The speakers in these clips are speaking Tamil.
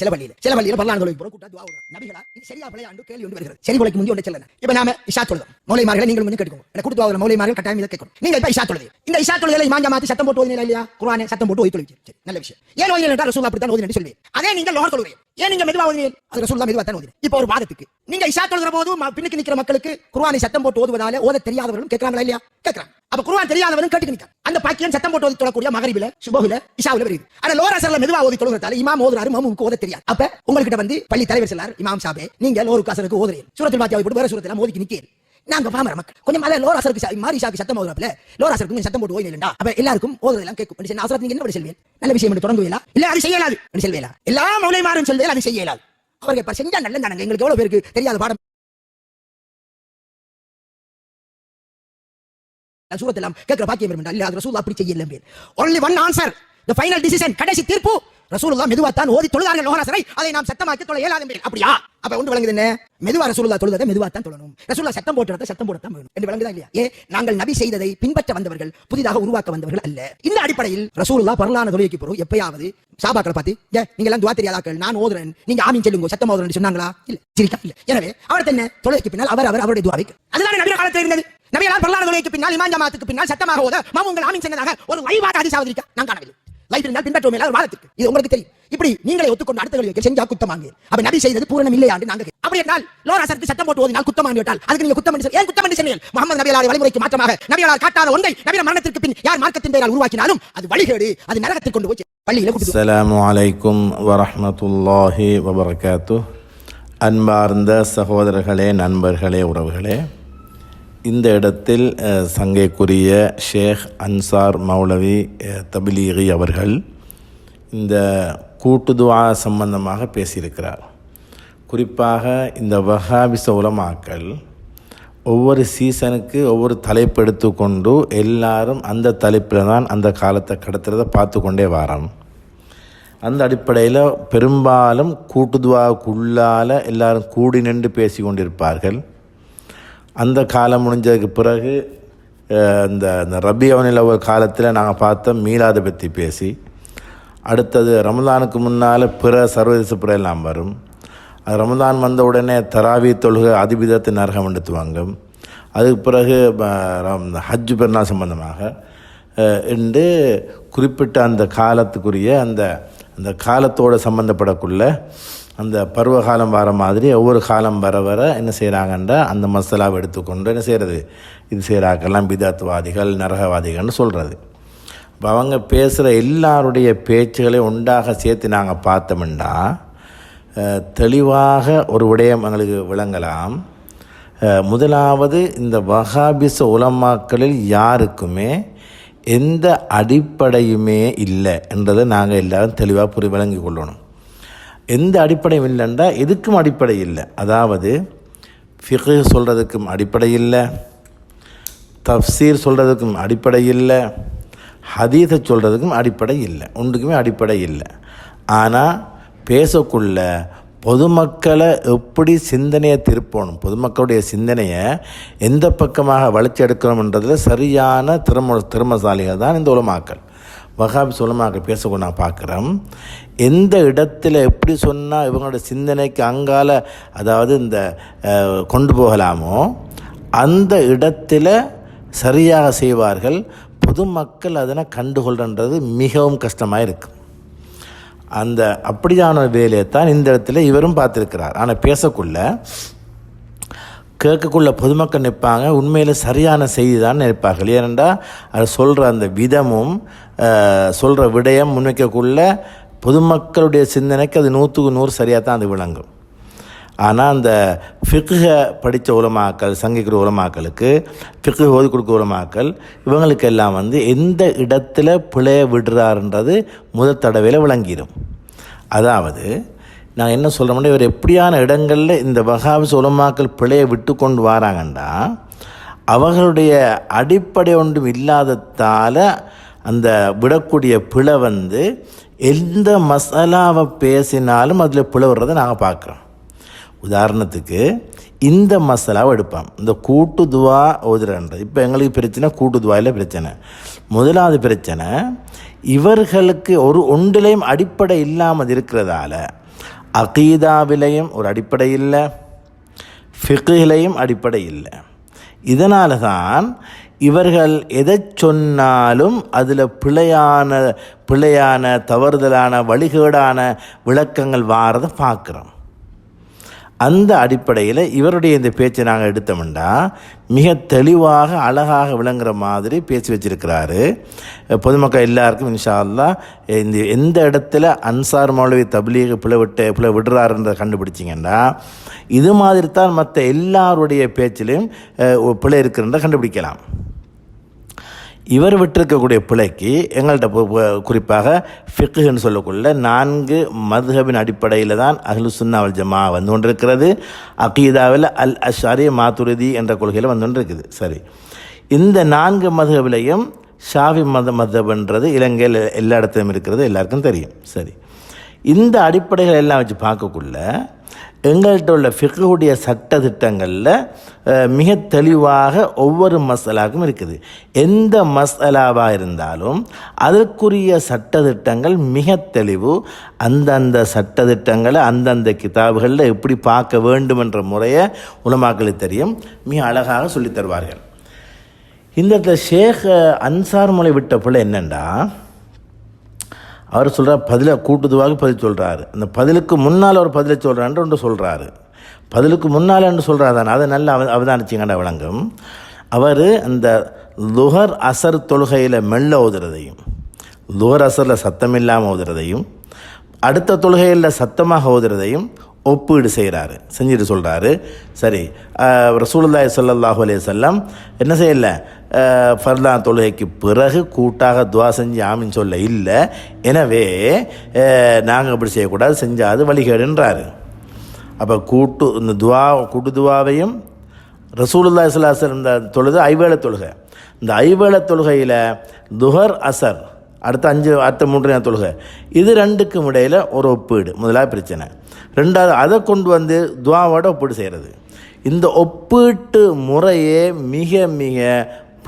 சில பள்ளியில சில பள்ளியில பல்லாண்டு போற கூட்டா துவா நபிகளா இது சரியா பிள்ளையாண்டு கேள்வி ஒன்று வருகிறது. சரி போலைக்கு முந்தி ஒன்று செல்லன இப்ப நாம இஷா தொழுதோம் மௌலைமார்களை நீங்கள் வந்து கேட்டுக்கோங்க. எனக்கு கொடுத்து வாங்குற மௌலைமார்கள் கட்டாயம் இதை கேட்கணும். நீங்க இப்ப இஷா தொழுது இந்த இஷா தொழுதலை இமாம் மாத்தி சத்தம் போட்டு ஓதினா இல்லையா? குரானே சத்தம் போட்டு ஓதி தொழுது நல்ல விஷயம். ஏன் ஓதினா என்றால் ரசூல் அப்படித்தான் ஓதினு சொல்லுவேன் அதே நீங்கள் லோகர் தொழுவீங்க. ஏன் நீங்க மெதுவா ஓதுவீங்க? அது மெதுவா தான் ஓதுவீங்க இப்போ ஒரு வாதத்துக்கு. நீங்க இஷா தொழுகிற போது பின்னுக்கு நிக்கிற மக்களுக்கு குர்ஆனை சத்தம் போட்டு ஓதுவதால ஓத தெரியாதவர்களும் கேட்கறாங்களா இல்லையா? கேட்கறாங்க. அப்ப குர்ஆன் தெரியாதவனும் கேட்டு நிற்கிறான் அந்த பாக்கியம் சத்தம் போட்டு ஓதி தொழக்கூடிய மகரிபில சுபகுல இஷாவுல வருது. ஆனா லோர் மெதுவா ஓதி தொழுகிறதால இமாம் ஓதுறாரு மாமுக்கு ஓத தெரியாது. அப்ப உங்ககிட்ட வந்து பள்ளி தலைவர் சொல்லார் இமாம் சாபே நீங்க லோருக்கு அசருக்கு ஓதுறீங்க. சூரத்தில் பாத்தியாவை போட்டு வேற சூரத்தில் மோதிக்கு நிக்கிறேன் நாங்க பாமர மக்கள் கொஞ்சம் மேல லோர் அசருக்கு மாரி ஷாக்கு சத்தம் ஓதுறாப்ல லோர் அசருக்கு கொஞ்சம் சத்தம் போட்டு ஓய் அப்ப எல்லாருக்கும் ஓதுறதெல்லாம் கேட்கும். அப்படி அசரத் நீங்க என்ன பண்ணி செல்வீங்க? நல்ல விஷயம் என்று தொடங்குவீங்களா? இல்ல அது செய்யலாது. அப்படி செல்வீங்களா? எல்லா மௌலைமாரும் சொல்வேன் அது செய்யலாது. அவர்கள் இப்ப செஞ்சா நல்ல தானங்க. எங்களுக்கு எவ்வளவு பேருக்கு தெரியாத பாடம். சூரத்தெல்லாம் கேட்கிற பாக்கியம் வரும் இல்ல அது ரசூல் அப்படி செய்யல only one answer the final decision கடைசி தீர்ப்பு. ரசூலுல்லா மெதுவா தான் ஓதி தொழுதார்கள் லோகராசரை அதை நாம் சத்தமாக்கி தொழ இயலாது அப்படியா? அப்ப ஒன்று விளங்குது என்ன? மெதுவா ரசூலுல்லா தொழுததை மெதுவா தான் தொழணும். ரசூலுல்லாஹ் சத்தம் போட்டுறத சத்தம் போடத்தான் வேணும். என்று விளங்குதா இல்லையா? ஏ நாங்கள் நபி செய்ததை பின்பற்ற வந்தவர்கள் புதிதாக உருவாக்க வந்தவர்கள் அல்ல. இந்த அடிப்படையில் ரசூலுல்லா பரலான தொழுகைக்கு போறோம். எப்பயாவது சாபாக்களை பார்த்து ஏ நீங்க எல்லாம் துவா தெரியாதாக்கள் நான் ஓதுறேன். நீங்க ஆமீன் சொல்லுங்க சத்தம் ஓதுறேன் சொன்னாங்களா? இல்ல சிரிக்கா இல்ல. எனவே அவர் என்ன? தொழுகைக்கு பின்னால் அவர் அவர் அவருடைய துவாவை அதுதான் நபி காலத்தில் இருந்தது. நபியெல்லாம் பரலான தொழுகைக்கு பின்னால் இமாம் ஜமாத்துக்கு பின்னால் சத்தமாக ஓத மாமுங்கள் ஆமீன் சொன்னதாக ஒரு வைவாக அதிசாவது நான் காணவில்லை. லைஃப் இருந்தால் பின்பற்றுவோம் எல்லாரும் வாதத்துக்கு இது உங்களுக்கு தெரியும். இப்படி நீங்களே ஒத்துக்கொண்டு அடுத்தவர்களுக்கு செஞ்சா குத்தமாங்க அப்ப நபி செய்தது பூரணம் இல்லையா நாங்க கேட்கிறோம். அப்படி என்றால் லோரா சரத்து சத்தம் போட்டு ஓதினால் குத்தம் விட்டால் அதுக்கு நீங்க குத்தம் என்று ஏன் குத்தம் என்று சொன்னீர்கள் முகமது நபியலார் வழிமுறைக்கு மாற்றமாக நபியலார் காட்டாத ஒன்றை நபியர் மரணத்திற்கு பின் யார் மார்க்கத்தின் பெயரால் உருவாக்கினாலும் அது வழிகேடு அது நரகத்தில் கொண்டு போய் பள்ளியில் அஸ்ஸலாமு அலைக்கும் வரஹ்மத்துல்லாஹி வபரகாத்து அன்பார்ந்த சகோதரர்களே நண்பர்களே உறவுகளே இந்த இடத்தில் சங்கைக்குரிய ஷேக் அன்சார் மௌலவி தபிலீகி அவர்கள் இந்த கூட்டுதுவா சம்பந்தமாக பேசியிருக்கிறார். குறிப்பாக இந்த வஹாபிச உலமாக்கள் ஒவ்வொரு சீசனுக்கு ஒவ்வொரு தலைப்பு எடுத்துக்கொண்டு எல்லாரும் அந்த தலைப்பில் தான் அந்த காலத்தை கடத்துறத பார்த்து கொண்டே வரோம் அந்த அடிப்படையில் பெரும்பாலும் கூட்டுதுவாவுக்குள்ளால் எல்லாரும் கூடி நின்று பேசி கொண்டிருப்பார்கள். அந்த காலம் முடிஞ்சதுக்கு பிறகு அந்த இந்த இந்த ரபியவனில் ஒரு காலத்தில் நாங்கள் பார்த்தோம் மீலாதை பற்றி பேசி. அடுத்தது ரமதானுக்கு முன்னால் பிற சர்வதேச பிற எல்லாம் வரும். அது ரமதான் வந்த உடனே தராவி தொழுகை அதிபிதத்தை நரகம் எடுத்துவாங்க. அதுக்கு பிறகு ஹஜ் பெருநாள் சம்பந்தமாக என்று குறிப்பிட்ட அந்த காலத்துக்குரிய அந்த அந்த காலத்தோடு சம்மந்தப்படக்குள்ள அந்த பருவகாலம் வர மாதிரி ஒவ்வொரு காலம் வர வர என்ன செய்கிறாங்கன்ற அந்த மசாலாவை எடுத்துக்கொண்டு என்ன செய்கிறது இது செய்கிறாக்கெல்லாம் பிதாத்வாதிகள் நரகவாதிகள்னு சொல்கிறது இப்போ அவங்க பேசுகிற எல்லாருடைய பேச்சுகளையும் உண்டாக சேர்த்து நாங்கள் பார்த்தோம்னா தெளிவாக ஒரு விடயம் எங்களுக்கு விளங்கலாம். முதலாவது இந்த வஹாபிச உலமாக்களில் யாருக்குமே எந்த அடிப்படையுமே இல்லை என்றதை நாங்கள் எல்லாரும் தெளிவாக புரி விளங்கி கொள்ளணும். எந்த அடிப்படையும் இல்லைன்றா எதுக்கும் அடிப்படை இல்லை. அதாவது ஃபிகு சொல்கிறதுக்கும் அடிப்படை இல்லை. தஃப்சீர் சொல்கிறதுக்கும் அடிப்படை இல்லை. ஹதீஸை சொல்கிறதுக்கும் அடிப்படை இல்லை. ஒன்றுக்குமே அடிப்படை இல்லை. ஆனால் பேசக்குள்ள பொதுமக்களை எப்படி சிந்தனையை திருப்பணும்? பொதுமக்களுடைய சிந்தனையை எந்த பக்கமாக வளர்ச்சி எடுக்கணும்ன்றதில் சரியான திறம திறமசாலிகள் தான் இந்த உலமாக்கள். வகாபி சுலமாக பேசக்கூட நான் பார்க்குறோம் எந்த இடத்துல எப்படி சொன்னால் இவங்களோட சிந்தனைக்கு அங்கால அதாவது இந்த கொண்டு போகலாமோ அந்த இடத்துல சரியாக செய்வார்கள். பொதுமக்கள் அதனை கண்டுகொள்றன்றது மிகவும் கஷ்டமாக இருக்குது அந்த அப்படியான வேலையை தான் இந்த இடத்துல இவரும் பார்த்துருக்கிறார். ஆனால் பேசக்குள்ள கேட்கக்குள்ள பொதுமக்கள் நிற்பாங்க உண்மையில் சரியான செய்தி தான் நிற்பார்கள். ஏனென்றால் அது சொல்கிற அந்த விதமும் சொல்கிற விடயம் முன்வைக்கக்குள்ள பொதுமக்களுடைய சிந்தனைக்கு அது நூற்றுக்கு நூறு சரியாக தான் அது விளங்கும். ஆனால் அந்த ஃபிக்குக படித்த உலமாக்கள் சங்கிக்கிற உலமாக்களுக்கு ஃபிக்கு ஓதி கொடுக்க உலமாக்கள் இவங்களுக்கு எல்லாம் வந்து எந்த இடத்துல பிழைய விடுறாருன்றது முதல் தடவையில் விளங்கிடும். அதாவது நான் என்ன சொல்கிறோம்னா இவர் எப்படியான இடங்களில் இந்த வகாபிஸ் உலமாக்கள் பிழையை விட்டு கொண்டு வராங்கண்டா அவர்களுடைய அடிப்படை ஒன்றும் இல்லாததால் அந்த விடக்கூடிய பிழை வந்து எந்த மசாலாவை பேசினாலும் அதில் பிழை விடுறதை நாங்கள் பார்க்குறோம். உதாரணத்துக்கு இந்த மசாலாவை எடுப்பான் இந்த கூட்டு துவா ஓதுறன்றது இப்போ எங்களுக்கு பிரச்சனை கூட்டு துவாயில் பிரச்சனை. முதலாவது பிரச்சனை இவர்களுக்கு ஒரு ஒன்றிலையும் அடிப்படை இல்லாமல் இருக்கிறதால அகீதாவிலையும் ஒரு அடிப்படை இல்லை ஃபிகிலையும் அடிப்படை இல்லை. இதனால தான் இவர்கள் எதை சொன்னாலும் அதில் பிழையான பிழையான தவறுதலான வழிகேடான விளக்கங்கள் வாரதை பார்க்குறோம். அந்த அடிப்படையில் இவருடைய இந்த பேச்சை நாங்கள் எடுத்தோம்னா மிக தெளிவாக அழகாக விளங்குற மாதிரி பேசி வச்சிருக்கிறாரு. பொதுமக்கள் எல்லாருக்கும் இன்ஷா இந்த எந்த இடத்துல அன்சார் மௌலவி தபிலீக பிழை விட்டு பிழை விடுறாருன்றதை கண்டுபிடிச்சிங்கன்னா இது மாதிரி தான் மற்ற எல்லாருடைய பேச்சிலையும் பிள்ளை பிழை இருக்குன்றதை கண்டுபிடிக்கலாம். இவர் விட்டிருக்கக்கூடிய பிழைக்கு எங்கள்கிட்ட குறிப்பாக ஃபிக்குன்னு சொல்லக்குள்ள நான்கு மதுஹபின் அடிப்படையில் தான் அஹ்லு சுன்னாவல் ஜமா வந்து கொண்டிருக்கிறது. அகீதாவில் அல் அஷாரி மாத்துருதி என்ற கொள்கையில் வந்து கொண்டிருக்குது. சரி. இந்த நான்கு மதுஹபிலையும் ஷாஃபி மத மதுபன்றது இலங்கையில் எல்லா இடத்துலையும் இருக்கிறது. எல்லாருக்கும் தெரியும். சரி. இந்த அடிப்படைகள் எல்லாம் வச்சு பார்க்கக்குள்ள எங்கள்கிட்ட உள்ள ஃபிக்குடைய சட்ட திட்டங்களில் மிக தெளிவாக ஒவ்வொரு மசாலாவுக்கும் இருக்குது. எந்த மசாலாவாக இருந்தாலும் அதற்குரிய சட்ட திட்டங்கள் மிக தெளிவு. அந்தந்த சட்ட திட்டங்களை அந்தந்த கிதாபுகளில் எப்படி பார்க்க வேண்டும் என்ற முறையை உலமாக்களுக்கு தெரியும். மிக அழகாக சொல்லித் தருவார்கள். இந்த இடத்துல ஷேக் அன்சார் மொழி விட்ட பிள்ளை என்னென்னா அவர் சொல்கிறார் பதிலை கூட்டுதுவாக பதில் சொல்கிறாரு அந்த பதிலுக்கு முன்னால் அவர் பதிலை சொல்கிறான்னு ஒன்று சொல்கிறாரு பதிலுக்கு முன்னால் என்று சொல்கிறார் தானே அதை நல்லா அவ அவதானிச்சிங்கண்ட விளங்கும் அவர் அந்த லுகர் அசர் தொழுகையில் மெல்ல ஓதுறதையும் லுகர் அசரில் சத்தம் இல்லாமல் ஓதுறதையும் அடுத்த தொழுகையில் சத்தமாக ஓதுறதையும் ஒப்பீடு செய்கிறாரு செஞ்சுட்டு சொல்கிறாரு சரி ரசூலுல்லாய் ரசூலுல்லாஹி ஸல்லல்லாஹு செல்லம் என்ன செய்யல? ஃபர்லா தொழுகைக்கு பிறகு கூட்டாக துவா செஞ்சு ஆமின்னு சொல்ல இல்லை எனவே நாங்கள் அப்படி செய்யக்கூடாது செஞ்சாது வழிகேடுன்றாரு அப்போ கூட்டு இந்த துவா கூட்டு துவாவையும் ரசூலுல்லா இஸ்லாசர் இந்த தொழுது ஐவேளை தொழுகை இந்த ஐவேளை தொழுகையில் துஹர் அசர் அடுத்த அஞ்சு அடுத்த மூன்று நேரம் தொழுகை இது ரெண்டுக்கும் இடையில் ஒரு ஒப்பீடு முதலாக பிரச்சனை ரெண்டாவது அதை கொண்டு வந்து துவாவோட ஒப்பீடு செய்கிறது இந்த ஒப்பீட்டு முறையே மிக மிக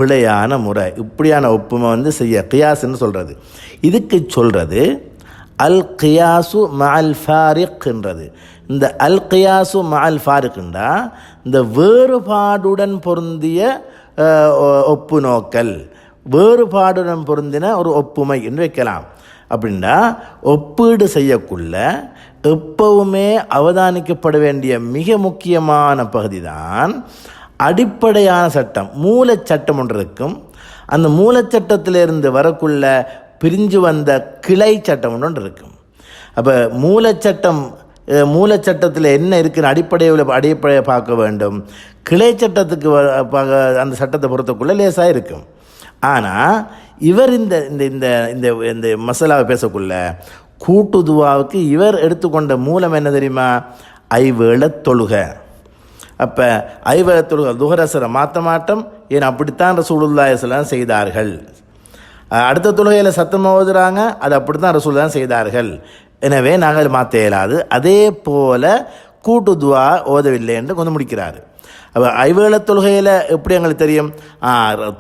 பிழையான முறை. இப்படியான ஒப்புமை வந்து செய்ய கியாஸ்ன்னு சொல்கிறது இதுக்கு சொல்கிறது அல் கியாசு மஅல் ஃபாரிக்ன்றது இந்த அல் கியாசு மஅல் ஃபாரிக்ண்டா இந்த வேறுபாடுடன் பொருந்திய ஒப்பு நோக்கல். வேறுபாடுடன் பொருந்தின ஒரு ஒப்புமை என்று வைக்கலாம். அப்படின்னா ஒப்பீடு செய்யக்குள்ள எப்பவுமே அவதானிக்கப்பட வேண்டிய மிக முக்கியமான பகுதி தான் அடிப்படையான சட்டம் மூலச் சட்டம் ஒன்று இருக்கும். அந்த மூலச்சட்டத்திலிருந்து வரக்குள்ள பிரிஞ்சு வந்த கிளை சட்டம் ஒன்று இருக்கும். அப்போ மூலச்சட்டம் மூலச்சட்டத்தில் என்ன இருக்குன்னு அடிப்படையில் அடிப்படையை பார்க்க வேண்டும். கிளை சட்டத்துக்கு வ- அந்த சட்டத்தை பொறுத்தக்குள்ளே லேசாக இருக்கும். ஆனால் இவர் இந்த இந்த இந்த இந்த இந்த மசாலாவை பேசக்குள்ள கூட்டுதுவாவுக்கு இவர் எடுத்துக்கொண்ட மூலம் என்ன தெரியுமா? ஐவேள தொழுகை. அப்போ ஐவேள தொழுகை துஹரசரை மாற்ற மாட்டோம். ஏன் அப்படித்தான் ரசூலுல்லாஹிஸ்லாம் செய்தார்கள். அடுத்த தொழுகையில் சத்தம் ஓதுறாங்க. அது அப்படி தான் ரசூல் தான் செய்தார்கள். எனவே நாங்கள் மாற்ற இயலாது. அதே போல கூட்டு துவா ஓதவில்லை என்று கொண்டு முடிக்கிறார். அப்போ ஐவேள தொழுகையில் எப்படி எங்களுக்கு தெரியும்?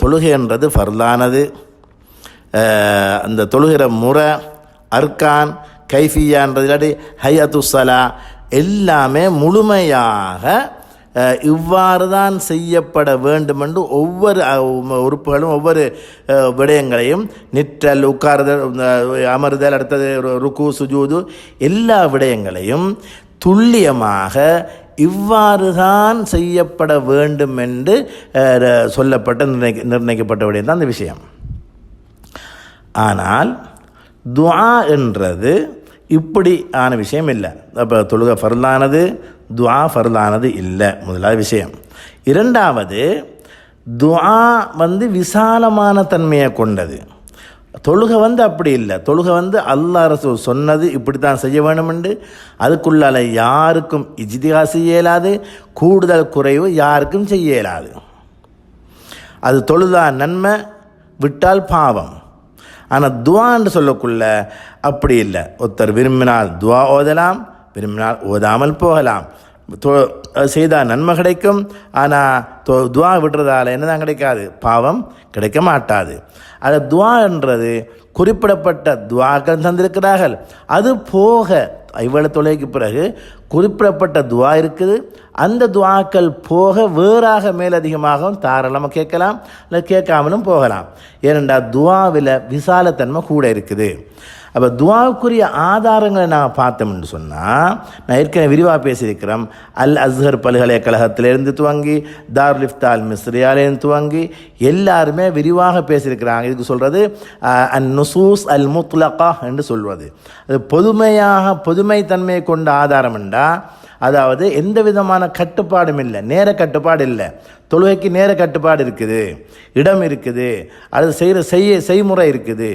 தொழுகைன்றது ஃபர்லானது. அந்த தொழுகிற முறை அர்கான் கைஃபியான்றது இல்லாட்டி ஹையத்துசலா எல்லாமே முழுமையாக இவ்வாறு தான் செய்யப்பட வேண்டும் என்று ஒவ்வொரு உறுப்புகளும் ஒவ்வொரு விடயங்களையும் நிற்றல் உட்காருதல் அமர்தல் அடுத்தது ருக்கு சுஜூது எல்லா விடயங்களையும் துல்லியமாக இவ்வாறு தான் செய்யப்பட வேண்டும் என்று சொல்லப்பட்ட நிர்ணய நிர்ணயிக்கப்பட்ட விடயம் தான் அந்த விஷயம். ஆனால் துவா என்றது இப்படி ஆன விஷயம் இல்லை. அப்போ தொழுக ஃபர்லானது துவா ஃபர்தானது இல்லை முதலாவது விஷயம். இரண்டாவது துவா வந்து விசாலமான தன்மையை கொண்டது. தொழுகை வந்து அப்படி இல்லை. தொழுகை வந்து அல்லா அரசு சொன்னது இப்படி தான் செய்ய வேணுமெண்டு. அதுக்குள்ளால யாருக்கும் இஜிதிகா செய்ய இயலாது கூடுதல் குறைவு யாருக்கும் செய்ய இயலாது. அது தொழுதா நன்மை விட்டால் பாவம். ஆனால் துவான்னு சொல்லக்குள்ள அப்படி இல்லை. ஒருத்தர் விரும்பினால் துவா ஓதலாம் விரும்பினால் ஓதாமல் போகலாம். செய்தால் நன்மை கிடைக்கும். ஆனால் தொ- துவா விடுறதால என்னதான் கிடைக்காது? பாவம் கிடைக்க மாட்டாது. அது துவான்றது குறிப்பிடப்பட்ட துவாக்கள் தந்திருக்கிறார்கள். அது போக இவ்வளவு தொலைக்கு பிறகு குறிப்பிடப்பட்ட துவா இருக்குது. அந்த துவாக்கள் போக வேறாக மேலதிகமாகவும் தாராளமாக கேட்கலாம். இல்லை கேட்காமலும் போகலாம். ஏனென்றால் துவாவில் விசாலத்தன்மை கூட இருக்குது. அப்போ துவாவுக்குரிய ஆதாரங்களை நான் பார்த்தோம்னு சொன்னால் நான் ஏற்கனவே விரிவாக பேசியிருக்கிறோம் அல் அஸ்ஹர் பல்கலைக்கழகத்திலேருந்து துவங்கி தார் லிஃப்தால் மிஸ்ரியாலேருந்து துவங்கி எல்லாருமே விரிவாக பேசியிருக்கிறாங்க. இதுக்கு சொல்கிறது அன் நுசூஸ் அல் முத்லகா என்று சொல்வது. அது பொதுமையாக பொதுமைத்தன்மையை கொண்ட ஆதாரம் என்றா அதாவது எந்த விதமான கட்டுப்பாடும் இல்லை. நேர கட்டுப்பாடு இல்லை. தொழுகைக்கு நேர கட்டுப்பாடு இருக்குது. இடம் இருக்குது. அது செய்கிற செய்ய செய்முறை இருக்குது.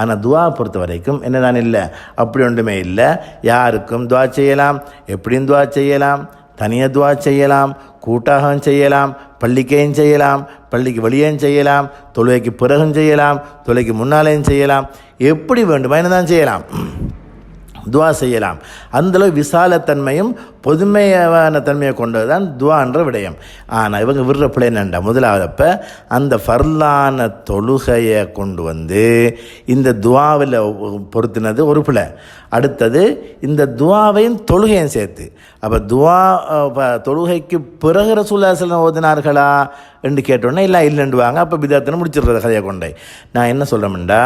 ஆனால் துவா பொறுத்த வரைக்கும் என்னதான் இல்லை? அப்படி ஒன்றுமே இல்லை. யாருக்கும் துவா செய்யலாம். எப்படியும் துவா செய்யலாம். தனியாக துவா செய்யலாம். கூட்டாகவும் செய்யலாம். பள்ளிக்கையும் செய்யலாம். பள்ளிக்கு வெளியேயும் செய்யலாம். தொழுகைக்கு பிறகும் செய்யலாம். தொழுகைக்கு முன்னாலேயும் செய்யலாம். எப்படி வேண்டுமா என்னதான் செய்யலாம். துவா செய்யலாம். அந்தளவு விசாலத்தன்மையும் பொதுமையான தன்மையை கொண்டது தான் துவான்ற விடயம். ஆனால் இவங்க விடுற பிள்ளை என்னண்டா? முதலாவதப்ப அந்த ஃபர்லான தொழுகையை கொண்டு வந்து இந்த துவாவில் பொருத்தினது ஒரு பிள்ளை அடுத்தது இந்த துவாவையும் தொழுகையும் சேர்த்து. அப்போ துவா தொழுகைக்கு பிறகு ரசூல்லாசலம் ஓதினார்களா என்று கேட்டோன்னே இல்லை இல்லைன்டுவாங்க அப்போ பிதாத்தனை முடிச்சிடுறது கதையை கொண்டே. நான் என்ன சொல்கிறோம்டா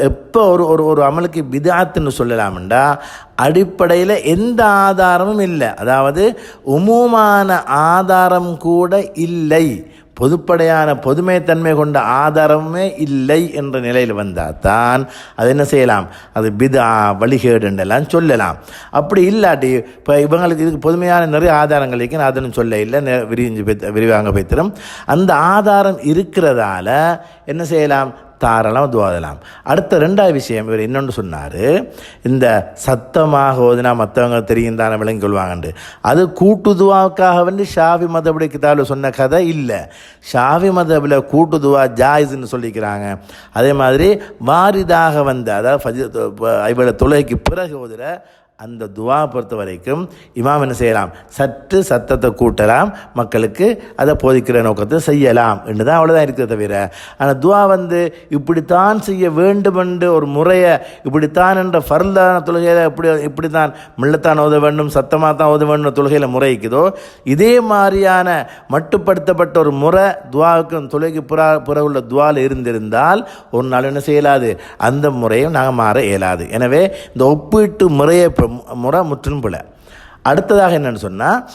எப்போ ஒரு ஒரு ஒரு அமலுக்கு விதாத்துன்னு சொல்லலாம்டா அடிப்படையில் எந்த ஆதாரமும் இல்லை. அதாவது உமுமான ஆதாரம் கூட இல்லை. பொதுப்படையான பொதுமைத்தன்மை கொண்ட ஆதாரமே இல்லை என்ற நிலையில் வந்தால் தான் அது என்ன செய்யலாம்? அது பிதா வழிகேடுன்றெல்லாம் சொல்லலாம். அப்படி இல்லாட்டி இப்போ இவங்களுக்கு இதுக்கு பொதுமையான நிறைய ஆதாரங்கள் இருக்கு நான் அதன்னு சொல்ல இல்லை. நெ- விரிஞ்சு பெ விரிவாங்க பேத்திரம். அந்த ஆதாரம் இருக்கிறதால என்ன செய்யலாம்? தாராளமாக துவாதலாம் அடுத்த ரெண்டாவது விஷயம் இவர் இன்னொன்று சொன்னார். இந்த சத்தமாக ஓதுனா மற்றவங்க தெரியும் தானே விளங்கி கொள்வாங்கண்டு அது கூட்டுதுவாவுக்காக வந்து ஷாவி மதபடி கிதாவில் சொன்ன கதை இல்லை. ஷாவி மதபில் கூட்டு துவா ஜாயிஸ்ன்னு சொல்லிக்கிறாங்க. அதே மாதிரி வாரிதாக வந்த அதாவது ஃபஜ் இவளை தொழுகைக்கு பிறகு ஓதுற அந்த துவா பொறுத்த வரைக்கும் இமாம் என்ன செய்யலாம்? சற்று சத்தத்தை கூட்டலாம். மக்களுக்கு அதை போதிக்கிற நோக்கத்தை செய்யலாம். என்று தான் அவ்வளோதான் இருக்கிறத தவிர ஆனால் துவா வந்து இப்படித்தான் செய்ய வேண்டும் என்று ஒரு முறையை இப்படித்தான் என்ற ஃபர்லான தொழுகையில் இப்படி இப்படித்தான் மில்லத்தான் ஓத வேண்டும் சத்தமாக தான் ஓத வேண்டும் தொழுகையில் முறைக்குதோ இதே மாதிரியான மட்டுப்படுத்தப்பட்ட ஒரு முறை துவாவுக்கும் தொழுகைக்கு புறா புற உள்ள துவாவில் இருந்திருந்தால் ஒரு நாள் என்ன செய்யலாது? அந்த முறையும் நாங்கள் மாற இயலாது. எனவே இந்த ஒப்பீட்டு முறையை ப- முறை முற்றிலும் போல. அடுத்ததாக என்னென்னு சொன்னால்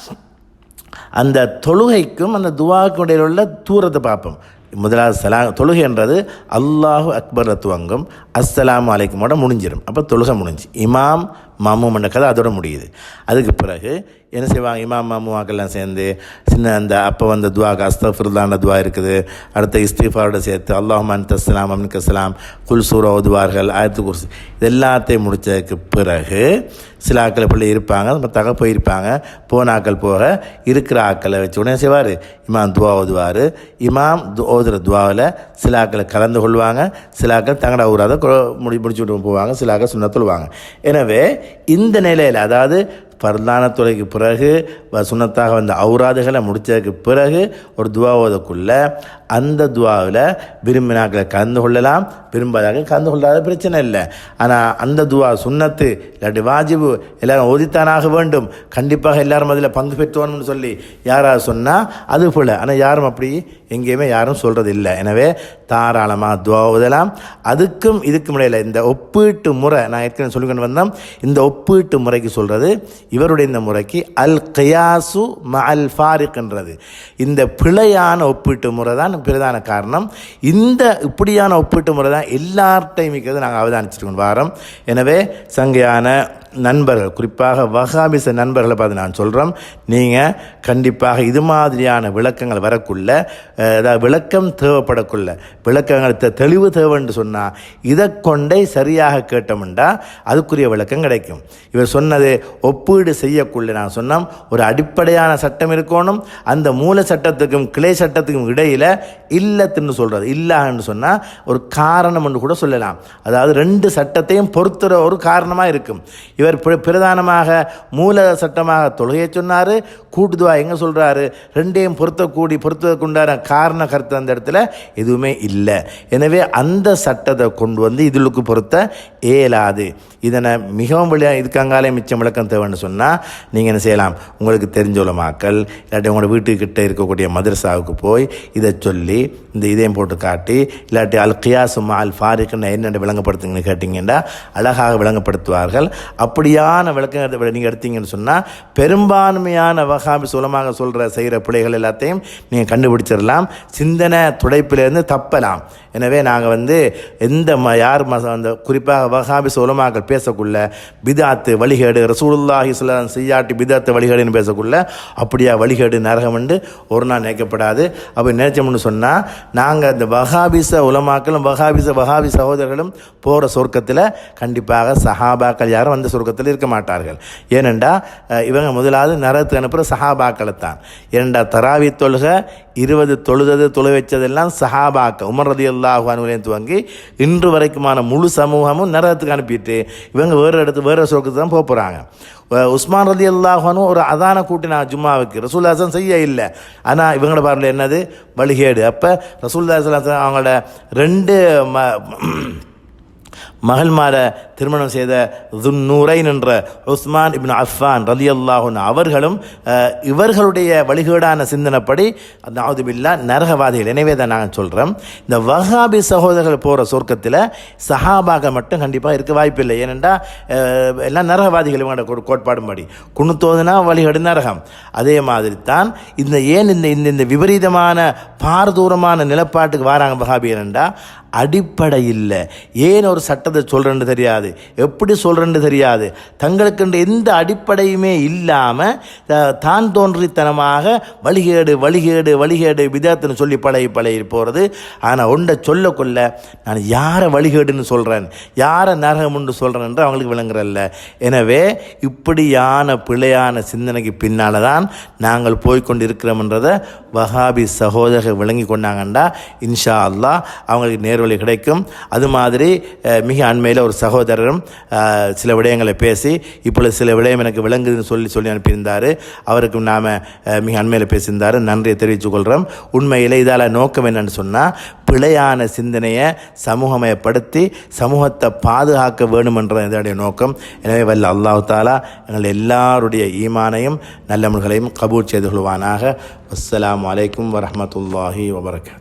அந்த தொழுகைக்கும் அந்த துவாவுக்கும் இடையில் உள்ள தூரத்தை பார்ப்போம். முதலாவது சலா தொழுகைன்றது அல்லாஹு அக்பர் துவங்கும் அஸ்ஸலாமு அலைக்குமோட முடிஞ்சிடும் அப்போ தொழுகை முடிஞ்சு. இமாம் மாமும் என்ற கதை அதோட முடியுது. அதுக்கு பிறகு என்ன செய்வாங்க? இமாம் மாமுவாக்கெல்லாம் சேர்ந்து சின்ன அந்த அப்போ வந்த துவாக்கு அஸ்தஃபிருல்லான துவா இருக்குது. அடுத்த இஸ்தீஃபாரோட சேர்த்து அல்லாஹ்மான் தஸ்லாம் அமின் கஸ்லாம் குல் சூரா ஓதுவார்கள் ஆயிரத்து குர்சி. இது எல்லாத்தையும் முடித்ததுக்கு பிறகு சில ஆக்கள் பிள்ளை இருப்பாங்க. மற்றாக்க போயிருப்பாங்க. போன ஆக்கள் போக இருக்கிற ஆக்களை வச்சு உடனே செய்வார்? இமாம் துவா ஓதுவார். இமாம் து ஓதுற துவாவில் சில ஆக்களை கலந்து கொள்வாங்க. சில ஆக்கள் தங்கட ஊராத முடி முடிச்சு விட்டு போவாங்க சில ஆக்கள் சுண்ண எனவே இந்த நிலையில் அதாவது பரதான துறைக்கு பிறகு சுனத்தாக சுன்னத்தாக வந்த அவுராதுகளை முடித்ததுக்கு பிறகு ஒரு துவா ஓதக்குள்ள அந்த துவாவில் விரும்பினாக்களை கலந்து கொள்ளலாம். விரும்பதாக கலந்து கொள்ளாத பிரச்சனை இல்லை. ஆனால் அந்த துவா சுன்னத்து இல்லாட்டி வாஜிபு எல்லாரும் ஓதித்தானாக வேண்டும். கண்டிப்பாக எல்லாரும் அதில் பங்கு பெற்றோம்னு சொல்லி யாராவது சொன்னால் அது போல். ஆனால் யாரும் அப்படி எங்கேயுமே யாரும் சொல்கிறது இல்லை எனவே தாராளமாக துவா ஓதலாம். அதுக்கும் இதுக்கும் இடையில் இந்த ஒப்பீட்டு முறை நான் ஏற்கனவே சொல்லிக்கொண்டு வந்தோம் இந்த ஒப்பீட்டு முறைக்கு சொல்கிறது இவருடைய இந்த முறைக்கு அல் கயாசு ம அல் ஃபாரிக்ன்றது இந்த பிழையான ஒப்பீட்டு முறை தான் பிரதான காரணம். இந்த இப்படியான ஒப்பீட்டு முறை தான் எல்லார்டையும் இருக்கிறது நாங்கள் அவதானிச்சிருக்கோம். வாரம். எனவே சங்கையான நண்பர்கள் குறிப்பாக வகாபிச நண்பர்களை பார்த்து நான் சொல்கிறோம் நீங்கள் கண்டிப்பாக இது மாதிரியான விளக்கங்கள் வரக்குள்ள அதாவது விளக்கம் தேவைப்படக்குள்ள விளக்கங்கள் தெளிவு தேவைன்னு சொன்னால் இதை கொண்டே சரியாக கேட்டோம்டா அதுக்குரிய விளக்கம் கிடைக்கும். இவர் சொன்னது ஒப்பீடு செய்யக்குள்ள நான் சொன்னோம் ஒரு அடிப்படையான சட்டம் இருக்கணும் அந்த மூல சட்டத்துக்கும் கிளை சட்டத்துக்கும் இடையில் இல்லத்துன்னு சொல்கிறது இல்லான்னு சொன்னால் ஒரு காரணம் என்று கூட சொல்லலாம். அதாவது ரெண்டு சட்டத்தையும் பொறுத்துற ஒரு காரணமாக இருக்கும். இவர் பிரதானமாக மூல சட்டமாக தொழுகையை சொன்னார். கூட்டுதுவா எங்கே சொல்கிறாரு ரெண்டையும் பொருத்தக்கூடி பொருத்தக்குண்டான காரண கருத்து அந்த இடத்துல எதுவுமே இல்லை. எனவே அந்த சட்டத்தை கொண்டு வந்து இதுலுக்கு பொருத்த இயலாது. இதனை மிகவும் வெளியா இதுக்கங்காலே மிச்சம் விளக்கம் தேவைன்னு சொன்னால் நீங்கள் என்ன செய்யலாம்? உங்களுக்கு தெரிஞ்ச மாக்கள் இல்லாட்டி உங்களோட வீட்டுக்கிட்ட இருக்கக்கூடிய மதரசாவுக்கு போய் இதை சொல்லி இந்த இதையும் போட்டு காட்டி இல்லாட்டி அல் கியாசுமா அல் ஃபாரிக்னு என்னென்ன விளங்கப்படுத்துங்கன்னு கேட்டிங்கன்னா அழகாக விளங்கப்படுத்துவார்கள். அப்படியான விளக்கம் நீங்கள் எடுத்தீங்கன்னு சொன்னால் பெரும்பான்மையான வகாமி சுலமாக சொல்கிற செய்கிற பிள்ளைகள் எல்லாத்தையும் நீங்கள் கண்டுபிடிச்சிடலாம் சிந்தனை துடைப்பிலிருந்து தப்பலாம். எனவே நாங்கள் வந்து எந்த ம யார் ம அந்த குறிப்பாக வகாபி உலமாக்கள் பேசக்குள்ள பிதாத்து வழிகேடு ரசூலுல்லாஹி சொல்லாம் செய்யாட்டி பிதாத்து வழிகேடுன்னு பேசக்குள்ள அப்படியா வழிகேடு நரகம் ஒரு நாள் நினைக்கப்படாது அப்படி நினைச்சோம்னு சொன்னால் நாங்கள் அந்த வகாபிச உலமாக்களும் வகாபிச வகாபி சகோதரர்களும் போகிற சொர்க்கத்தில் கண்டிப்பாக சஹாபாக்கள் யாரும் அந்த சொர்க்கத்தில் இருக்க மாட்டார்கள். ஏனெண்டா இவங்க முதலாவது நரகத்துக்கு அனுப்புகிற சஹாபாக்களை தான். ஏனெண்டா தராவி தொழுக இருபது தொழுதது தொழு வச்சதெல்லாம் சஹாபாக்க உமர் ரதி அல்லாஹானுலேயும் துவங்கி இன்று வரைக்குமான முழு சமூகமும் நரகத்துக்கு அனுப்பிட்டு இவங்க வேறு இடத்து வேறு சொர்க்கத்துக்கு தான் போக போகிறாங்க உஸ்மான் ரதி அல்லாஹானும் ஒரு அதான கூட்டினா ஜும்மாவுக்கு. ரசூல்லாசன் செய்ய இல்லை. ஆனால் இவங்களோட பார்வையில் என்னது? வழிகேடு. அப்போ ரசூல்லாசன் அவங்களோட ரெண்டு ம மகள்மாரை திருமணம் செய்த துன்னூரைன் என்ற உஸ்மான் இப்னு அஃபான் ரலி அல்லாஹூன் அவர்களும் இவர்களுடைய வழிகேடான சிந்தனைப்படி நாவுதுபில்லா நரகவாதிகள். எனவே தான் நாங்கள் சொல்கிறோம் இந்த வஹாபி சகோதரர்கள் போகிற சொர்க்கத்தில் சஹாபாக மட்டும் கண்டிப்பாக இருக்க வாய்ப்பில்லை. ஏனெண்டா எல்லாம் நரகவாதிகள் இவங்களோட கோ- கோட்பாடும்படி. குணுத்தோதுனா வழிகேடு நரகம். அதே மாதிரி தான் இந்த ஏன் இந்த இந்த இந்த விபரீதமான பாரதூரமான நிலப்பாட்டுக்கு வராங்க வஹாபி ஏனெண்டா அடிப்படை இல்லை. ஏன் ஒரு சட்ட கெட்டதை சொல்கிறேன்னு தெரியாது. எப்படி சொல்கிறேன்னு தெரியாது. தங்களுக்கென்று எந்த அடிப்படையுமே இல்லாமல் தான் தோன்றித்தனமாக வழிகேடு வழிகேடு வழிகேடு விதத்துன்னு சொல்லி பழகி பழகி போகிறது ஆனால் ஒன்றை சொல்ல கொள்ள நான் யாரை வழிகேடுன்னு சொல்கிறேன் யாரை நரகம்னு சொல்கிறேன் அவங்களுக்கு விளங்குறல்ல. எனவே இப்படியான பிழையான சிந்தனைக்கு பின்னால் தான் நாங்கள் போய்க்கொண்டு இருக்கிறோம்ன்றதை வஹாபி சகோதரர் விளங்கி கொண்டாங்கண்டா. இன்ஷா அல்லா அவங்களுக்கு நேர்வழி கிடைக்கும். அது மாதிரி மிக மிக அண்மையில் ஒரு சகோதரரும் சில விடயங்களை பேசி இப்பொழுது சில விடயம் எனக்கு விளங்குதுன்னு சொல்லி சொல்லி அனுப்பியிருந்தார். அவருக்கு நாம் மிக அண்மையில் பேசியிருந்தார். நன்றியை தெரிவித்துக்கொள்கிறோம் உண்மையில் இதால் நோக்கம் என்னன்னு சொன்னால் பிழையான சிந்தனையை சமூகமயப்படுத்தி சமூகத்தை பாதுகாக்க வேணுமென்ற இதனுடைய நோக்கம். எனவே வல்ல அல்லாஹு தாலா எங்கள் எல்லாருடைய ஈமானையும் நல்ல முறைகளையும் கபூர் செய்து கொள்வானாக. அஸ்லாம் அலைக்கும் வரமத்துல்லாஹி வபரகாத்.